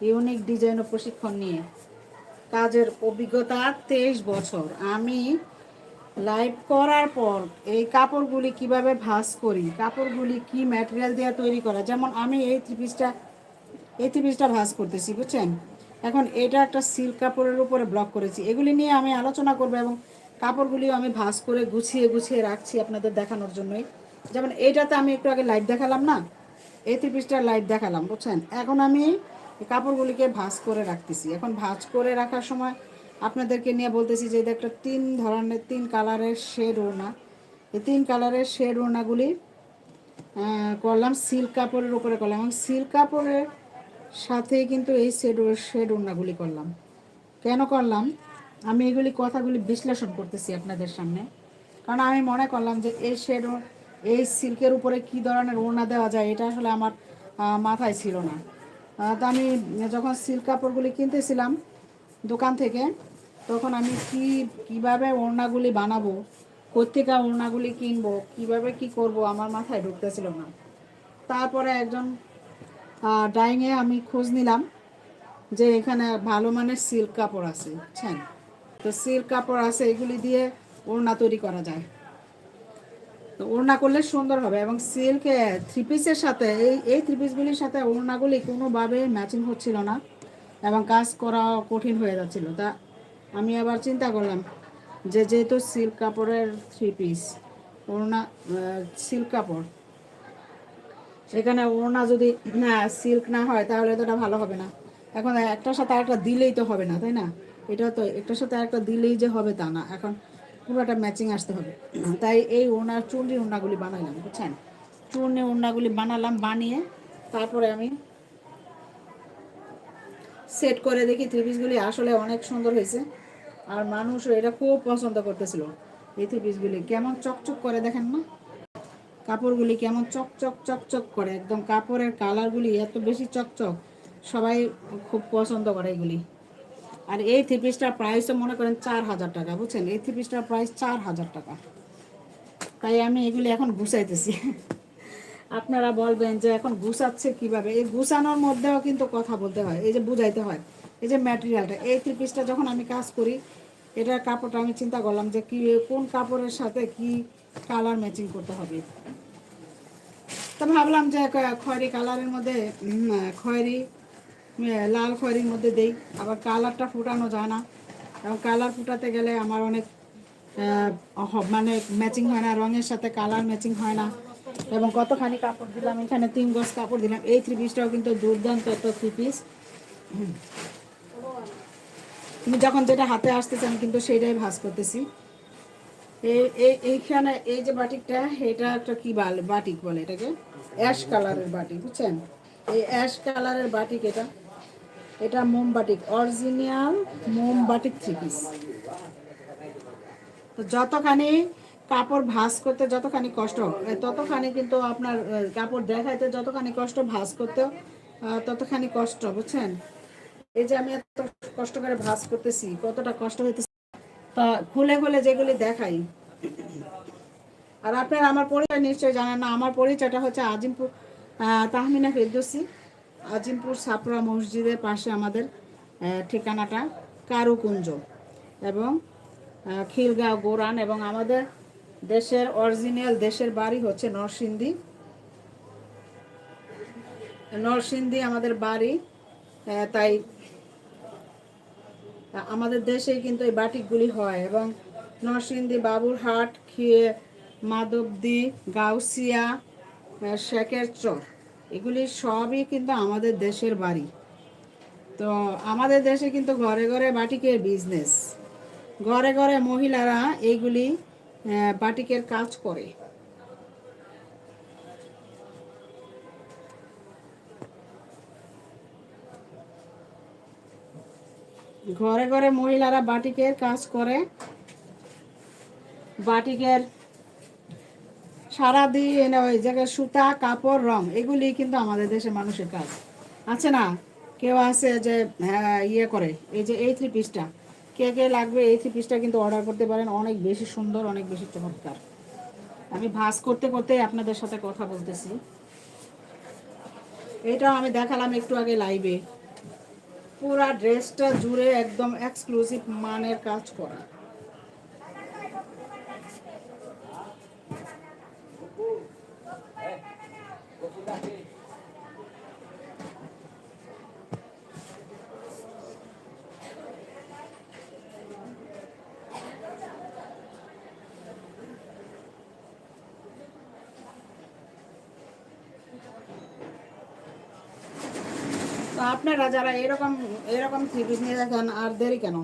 Unique design ও প্রশিক্ষণ নিয়ে। কাজের অভিজ্ঞতা তেইশ বছর। আমি লাইভ করার পর এই কাপড়গুলি কীভাবে ভাঁজ করি, কাপড়গুলি কি ম্যাটেরিয়াল দিয়ে তৈরি করা, যেমন আমি এই থ্রি পিসটা এই থ্রি পিসটা ভাঁজ করতেছি, বুঝছেন? এখন এটা একটা সিল্ক কাপড়ের উপরে ব্লক করেছি। এগুলি নিয়ে আমি আলোচনা করব এবং কাপড়গুলিও আমি ভাঁজ করে গুছিয়ে গুছিয়ে রাখছি আপনাদের দেখানোর জন্যই। যেমন এইটাতে আমি একটু আগে লাইভ দেখালাম না? এই থ্রি পিসটার লাইভ দেখালাম, বুঝছেন? এখন আমি কাপড়গুলিকে ভাঁজ করে রাখতেছি। এখন ভাঁজ করে রাখার সময় আপনাদেরকে নিয়ে বলতেছি যে, এটা একটা তিন ধরনের, তিন কালারের শেড ওড়না। এই তিন কালারের শেড ওড়নাগুলি করলাম সিল্ক কাপড়ের উপরে করলাম এবং সিল্ক কাপড়ের সাথে কিন্তু এই শেড শেড ওড়নাগুলি করলাম। কেন করলাম? আমি এগুলি কথাগুলি বিশ্লেষণ করতেছি আপনাদের সামনে। কারণ আমি মনে করলাম যে, এই শেড এই সিল্কের উপরে কি ধরনের ওড়না দেওয়া যায়, এটা আসলে আমার মাথায় ছিল না। তো আমি যখন সিল্ক কাপড়গুলি কিনতেছিলাম দোকান থেকে, তখন আমি কি, কীভাবে ওড়নাগুলি বানাবো কোথেকে ওড়নাগুলি কিনবো, কীভাবে কি করব আমার মাথায় ঢুকতেছিল না। তারপরে একজন ডাইংয়ে আমি খোঁজ নিলাম যে এখানে ভালো মানের সিল্ক কাপড় আছে, বুঝছেন? তো সিল্ক কাপড় আছে, এগুলি দিয়ে ওড়না তৈরি করা যায়। তো ওড়না করলে সুন্দর হবে এবং সিল্ক থ্রি পিসের সাথে, এই এই থ্রি পিসগুলির সাথে ওড়নাগুলি কোনোভাবে ম্যাচিং হচ্ছিল না এবং কাজ করা কঠিন হয়ে যাচ্ছিল। তা আমি আবার চিন্তা করলাম যে যেহেতু সিল্ক কাপড়ের থ্রি পিস ওড়না সিল্ক কাপড় সেখানে ওড়না যদি, না সিল্ক না হয় তাহলে তো এটা ভালো হবে না। এখন একটার সাথে একটা দিলেই তো হবে না, তাই না? এটা তো একটার সাথে একটা দিলেই যে হবে তা না। এখন পুরোটা ম্যাচিং আসতে হবে। তাই এই ওড়নার চুনরি ওড়নাগুলি বানাইলাম, বুঝছেন? চূর্ণি ওড়নাগুলি বানালাম, বানিয়ে তারপরে আমি সেট করে দেখি থ্রি পিসগুলি আসলে অনেক সুন্দর হয়েছে। আর মানুষ এটা খুব পছন্দ করতেছিল এই থ্রি পিসগুলি কেমন চকচক করে দেখেন না? কাপড়গুলি কেমন চকচক চকচক করে। একদম কাপড়ের কালারগুলি এত বেশি চকচক, সবাই খুব পছন্দ করে এগুলি। আর এই থ্রি পিসটার প্রাইসও মনে করেন চার হাজার টাকা, বুঝছেন? এই থ্রি পিসটার প্রাইস চার হাজার টাকা। তাই আমি এগুলি এখন গুছাইতেছি। আপনারা বলবেন যে এখন গুছাচ্ছে কীভাবে? এই গুছানোর মধ্যেও কিন্তু কথা বলতে হয়, এই যে বুঝাইতে হয়। এই যে ম্যাটেরিয়ালটা এই থ্রি পিসটা যখন আমি কাজ করি, এটার কাপড়টা আমি চিন্তা করলাম যে কি, কোন কাপড়ের সাথে কি কালার ম্যাচিং করতে হবে। তো ভাবলাম যে খয়েরি কালারের মধ্যে খয়েরি লাল খয়েরির মধ্যে দেই। আবার কালারটা ফুটানো যায় না। এবং কালার ফুটাতে গেলে আমার অনেক মানে ম্যাচিং হয় না, রঙের সাথে কালার ম্যাচিং হয় না। এবং কতখানি কাপড় দিলাম, এখানে তিন গজ কাপড় দিলাম। এই থ্রি পিসটাও কিন্তু দুর্দান্ত একটা থ্রি পিস তুমি যখন যেটা হাতে আসতেছে, আমি কিন্তু সেইটাই ভাঁজ করতেছি। এই এই- এইখানে এই যে বাটিকটা, এটা একটা কি বাটিক বলে এটাকে? অ্যাশ কালারের বাটিক, বুঝছেন? এই অ্যাশ কালারের বাটিক এটা। এটা মোম বাটিক অরিজিনাল মোম বাটিক থ্রি পিস তো যতখানি কাপড় ভাঁজ করতে যতখানি কষ্ট ততখানি কিন্তু আপনার কাপড় দেখাইতে যতখানি কষ্ট, ভাঁজ করতে ততখানি কষ্ট, বুঝছেন? এই যে আমি এত কষ্ট করে ভাঁজ করতেছি, কতটা কষ্ট হইতেছে, তা খুলে খুলে যেগুলি দেখাই। আর আপনার আমার পরিচয় নিশ্চয়ই জানেন না, আমার পরিচয়টা হচ্ছে আজিমপুর তাহমিনা ফেরদৌসি। আজিমপুর সাপড়া মসজিদের পাশে আমাদের ঠিকানাটা কারুকুঞ্জ। এবং খিলগাঁও গোরান এবং আমাদের দেশের অরিজিনাল দেশের বাড়ি হচ্ছে নরসিংদী। নরসিংদী আমাদের বাড়ি তাই আমাদের দেশে কিন্তু এই বাটিকগুলি হয় এবং নরসিংদী, বাবুরহাট, খিয়ে, মাধবদী, গাউসিয়া শেখের চর এগুলি সবই কিন্তু আমাদের দেশের বাড়ি। তো আমাদের দেশে কিন্তু ঘরে ঘরে বাটিকের বিজনেস ঘরে ঘরে মহিলারা এইগুলি বাটিকের কাজ করে। ঘরে ঘরে মহিলারা বাটিকের কাজ করে। বাটিকের সারাদিন ওই জায়গায় সুতা, কাপড়, রং, এগুলি কিন্তু আমাদের দেশের মানুষের কাজ। আছে না? কেউ আছে যে হ্যাঁ ইয়ে করে, এই যে এই থ্রি পিসটা কে কে লাগবে এই থ্রি পিসটা কিন্তু অর্ডার করতে পারেন, অনেক বেশি সুন্দর, অনেক বেশি চমৎকার। আমি ভাঁজ করতে করতে আপনাদের সাথে কথা বলতেছি। এটাও আমি দেখালাম একটু আগে লাইভে পুরা ড্রেসটা জুড়ে একদম এক্সক্লুসিভ মানের কাজ করা। আপনারা যারা এরকম এরকম থ্রি পিস নিয়ে দেখেন আর দেরি কেন?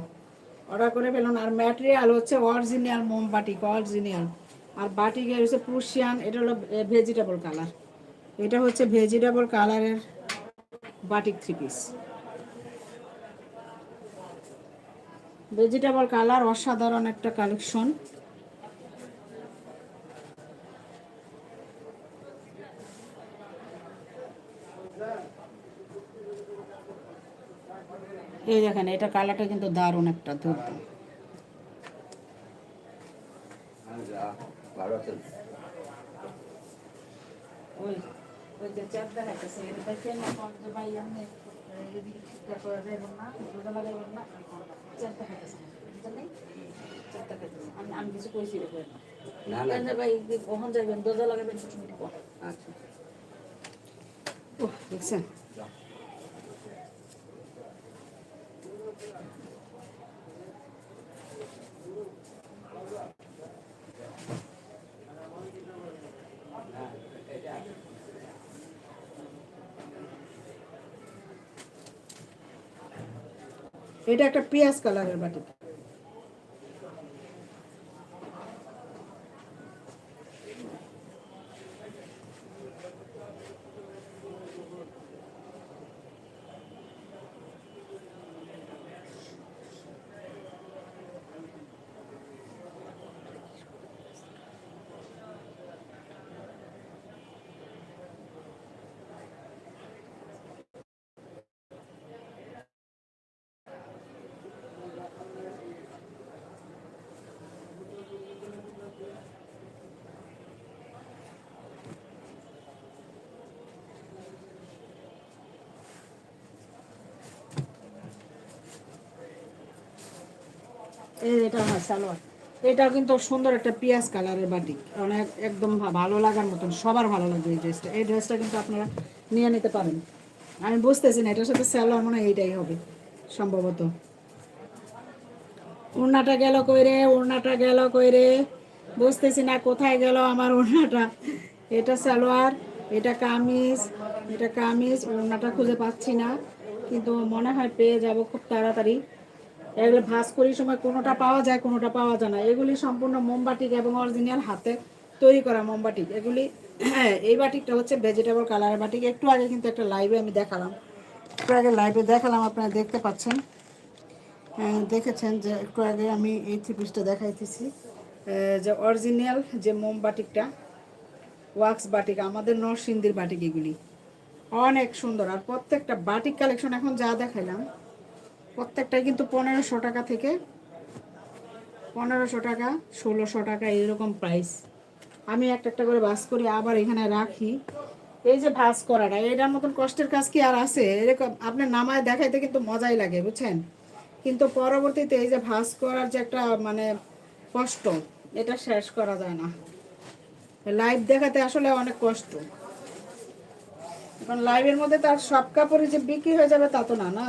অর্ডার করে ফেলুন। আর ম্যাটেরিয়াল হচ্ছে অরিজিনাল মোম বাটিক অরিজিনাল আর বাটিকের হচ্ছে প্রুশিয়ান এটা হলো ভেজিটেবল কালার এটা হচ্ছে ভেজিটেবল কালারের batik three piece vegetable colour অসাধারণ একটা কালেকশন এই দেখেন এটা কালারটা কিন্তু দারুণ একটা ধরতে ভালো আছেন ওই ওই যে চাপ দেখাইতেছে এটা দেখেন এখন যে ভাই আপনি যদি ঠিকঠাক করে দেবেন না রোজা লাগাইবেন না চাপ দেখাইতেছে বুঝলেন নাই? চাপ দেখাইতেছে। আমি আমি কিছু কইছি রে ভাই। না না। কেন ভাই কখন যাবেন দরজা লাগাবেন ছোট মিটি কর আচ্ছা। ওহ দেখছেন? এটা একটা পেঁয়াজ কালারের বাটি এটা হয় সালোয়ার। এটাও কিন্তু সুন্দর একটা পেঁয়াজ কালারের বাটিক। অনেক একদম ভালো লাগার মতন, সবার ভালো লাগবে এই ড্রেসটা এই ড্রেসটা কিন্তু আপনারা নিয়ে নিতে পারেন। আমি বুঝতেছি না, এটার সাথে সালোয়ার মনে হয় এইটাই হবে, সম্ভবত। ওড়নাটা গেল কইরে ওড়নাটা গেল কইরে বুঝতেছি না, কোথায় গেল আমার ওড়নাটা এটা সালোয়ার, এটা কামিজ এটা কামিজ ওড়নাটা খুঁজে পাচ্ছি না। কিন্তু মনে হয় পেয়ে যাব খুব তাড়াতাড়ি। এগুলো ভাজ করির সময় কোনোটা পাওয়া যায় কোনোটা পাওয়া যায় না। এগুলি সম্পূর্ণ মোমবাটিক এবং অরিজিনাল হাতে তৈরি করা মোমবাটিক এগুলি হ্যাঁ এই বাটিকটা হচ্ছে ভেজিটেবল কালারের বাটিক। একটু আগে কিন্তু একটা লাইভে আমি দেখালাম। একটু আগে লাইভে দেখালাম আপনারা দেখতে পাচ্ছেন। হ্যাঁ, দেখেছেন যে একটু আগে আমি এই থ্রি দেখাইতেছি। যে অরিজিনাল যে মোমবাটিকটা ওয়াক্স বাটিক আমাদের নরসিংদীর বাটিক এগুলি। অনেক সুন্দর। আর প্রত্যেকটা বাটিক কালেকশন এখন যা দেখাইলাম প্রত্যেকটাই কিন্তু পনেরোশো টাকা থেকে পনেরোশো টাকা, ষোলোশো টাকা এইরকম প্রাইস আমি একটা একটা করে বাস করি, আবার এখানে রাখি। এই যে ভাস করাটা, এটার মতন কষ্টের কাজ কি আর আছে? এরকম আপনার নামায় দেখাইতে কিন্তু মজাই লাগে, বুঝছেন? কিন্তু পরবর্তীতে এই যে ভাস করার যে একটা মানে কষ্ট, এটা শেষ করা যায় না। লাইভ দেখাতে আসলে অনেক কষ্ট। এখন লাইভের মধ্যে তার সব কাপড়ই যে বিক্রি হয়ে যাবে তা তো না না?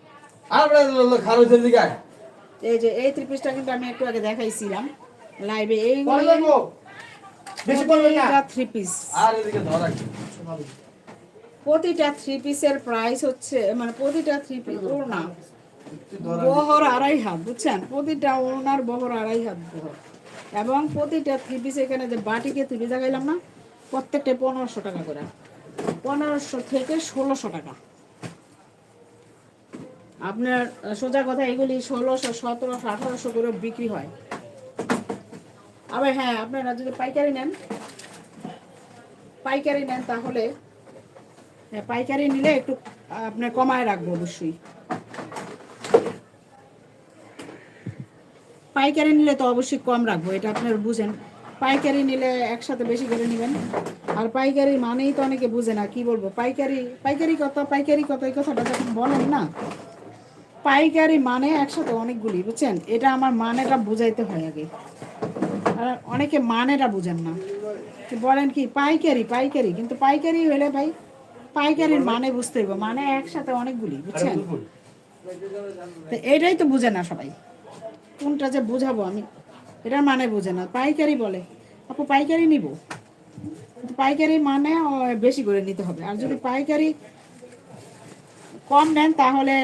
আর। এই যে এই ত্রিপিসটা কিন্তু আমি একটু আগে দেখাইছিলাম। লাইভে এই থ্রি পিস আর এদিকে ধর প্রতিটা থ্রি পিসের প্রাইস হচ্ছে মানে প্রতিটা থ্রি পিস ওড়না। বহর আড়াই হাত বুঝছেন? প্রতিটা ওড়নার বহর আড়াই হাত। বহর এবং প্রতিটা থ্রি পিস এখানে যে বাটিকে তুলে দেখাইলাম না প্রত্যেকটা পনেরোশো টাকা করে। পনেরোশো থেকে ষোলোশো টাকা। আপনার সোজা কথা এগুলি ষোলোশো সতেরোশো আঠারোশো করে বিক্রি হয়। আবার হ্যাঁ আপনারা যদি পাইকারি নেন পাইকারি নেন তাহলে হ্যাঁ, পাইকারি নিলে একটু আপনার কমায় রাখব অবশ্যই। পাইকারি নিলে তো অবশ্যই কম রাখব এটা আপনার বুঝেন। পাইকারি নিলে একসাথে বেশি করে নেবেন। আর পাইকারি মানেই তো অনেকে বুঝে না কি বলব? পাইকারি পাইকারি কত পাইকারি কত এই কথাটা যখন বলেন না পাইকারি মানে একসাথে অনেকগুলি, বুঝছেন? এটা আমার মানেটা বুঝাইতে হয় আগে। আর অনেকে মানেটা বুঝেন না। বলেন কি? পাইকারি পাইকারি। কিন্তু পাইকারি হলে ভাই, পাইকারির মানে বুঝতে হবে মানে একসাথে অনেকগুলি, বুঝছেন? তো এটাই তো বুঝে না সবাই। কোনটা যে বুঝাবো আমি? এটার মানে বুঝে না। পাইকারি বলে। আপু, পাইকারি নিব। পাইকারি মানে বেশি করে নিতে হবে। আর যদি পাইকারি কম নেন, তাহলে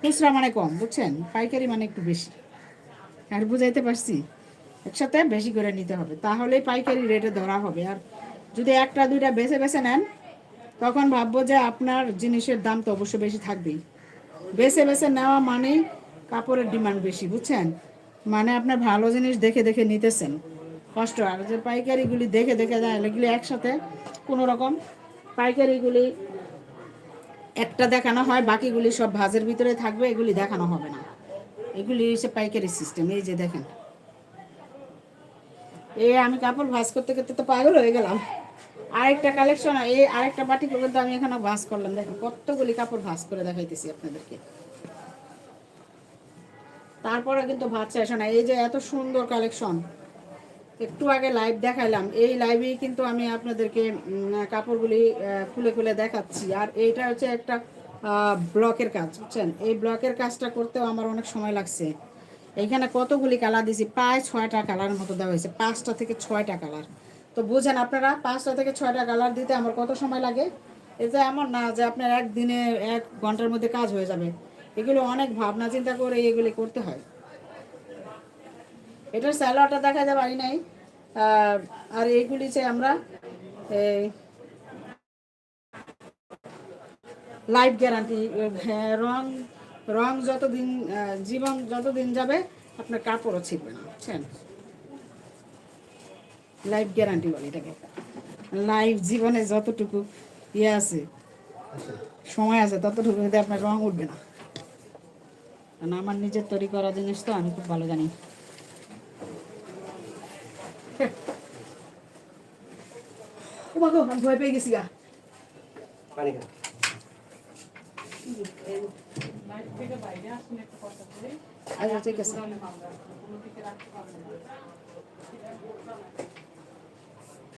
খুচরা মানে কম, বুঝছেন? পাইকারি মানে একটু বেশি। আর বুঝাইতে পারছি? একসাথে বেশি করে নিতে হবে, তাহলেই পাইকারি রেটে ধরা হবে। আর যদি একটা, দুইটা বেছে বেছে নেন, তখন ভাববো যে আপনার জিনিসের দাম তো অবশ্যই বেশি থাকবেই। বেছে বেছে নেওয়া মানেই কাপড়ের ডিমান্ড বেশি, বুঝছেন? মানে আপনার ভালো জিনিস দেখে দেখে নিতেছেন। কষ্ট, আর যে পাইকারিগুলি দেখে দেখে যায় এগুলি একসাথে কোনো রকম পাইকারিগুলি একটা দেখানো হয়, বাকিগুলি সব ভাজের ভিতরে থাকবে, এগুলি দেখানো হবে না। এগুলি হচ্ছে পাইকারি সিস্টেম এই যে দেখেন। এই আমি কাপড় ভাঁজ করতে করতে তো পাগল হয়ে গেলাম। আরেকটা কালেকশন এই আরেকটা বাটি পর্যন্ত আমি এখানে ভাঁজ করলাম। দেখেন, কতগুলি কাপড় ভাঁজ করে দেখাইতেছি আপনাদেরকে। তারপরে কিন্তু ভাত হয় না। এই যে এত সুন্দর কালেকশন একটু আগে লাইভ দেখাইলাম। এই লাইভেই কিন্তু আমি আপনাদেরকে কাপড়গুলি খুলে খুলে দেখাচ্ছি। আর এইটা হচ্ছে একটা ব্লকের কাজ, বুঝছেন? এই ব্লকের কাজটা করতেও আমার অনেক সময় লাগছে। এইখানে কতগুলি কালার দিয়েছি? প্রায় ছয়টা কালার মতো দেওয়া হয়েছে। পাঁচটা থেকে ছয়টা কালার তো বুঝেন আপনারা, পাঁচটা থেকে ছয়টা কালার দিতে আমার কত সময় লাগে? এটা এমন না যে আপনার একদিনে এক ঘণ্টার মধ্যে কাজ হয়ে যাবে। এগুলো অনেক ভাবনা চিন্তা করে এগুলি করতে হয়। এটার স্যালোয়ারটা দেখা যায় বাড়ি নাই। আর এইগুলি যে আমরা লাইফ গ্যারান্টি রং রং যতদিন জীবন যতদিন যাবে আপনার কাপড়ও ছিঁড়বে না বুঝছেন? লাইফ গ্যারান্টি বলে এটাকে লাইফ জীবনে যতটুকু ইয়ে আছে সময় আছে ততটুকু যদি আপনার রং উঠবে না। কারণ আমার নিজের তৈরি করা জিনিস তো আমি খুব ভালো জানি। ওমা গো আমি ভয় পেয়ে গেছি গা পানি খা আচ্ছা ঠিক আছে